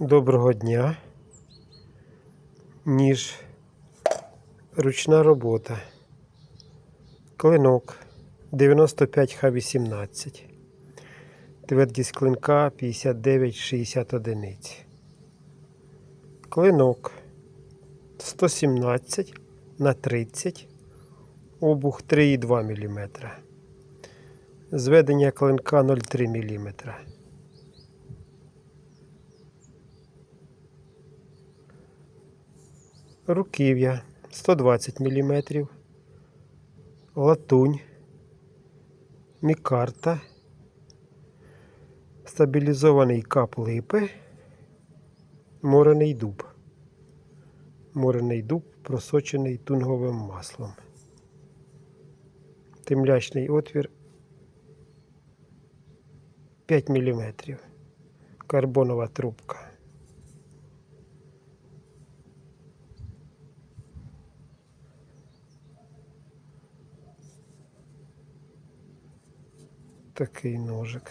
Доброго дня. Ніж. Ручна робота. Клинок 95Х18. Твердість клинка 59-60 одиниць. Клинок 117 на 30. Обух 3,2 мм. Зведення клинка 0,3 мм. Руків'я 120 мм. Латунь. Мікарта. Стабілізований кап липи. Морений дуб. Морений дуб просочений тунговим маслом. Темлячний отвір 5 мм. Карбонова трубка. Такий ножик.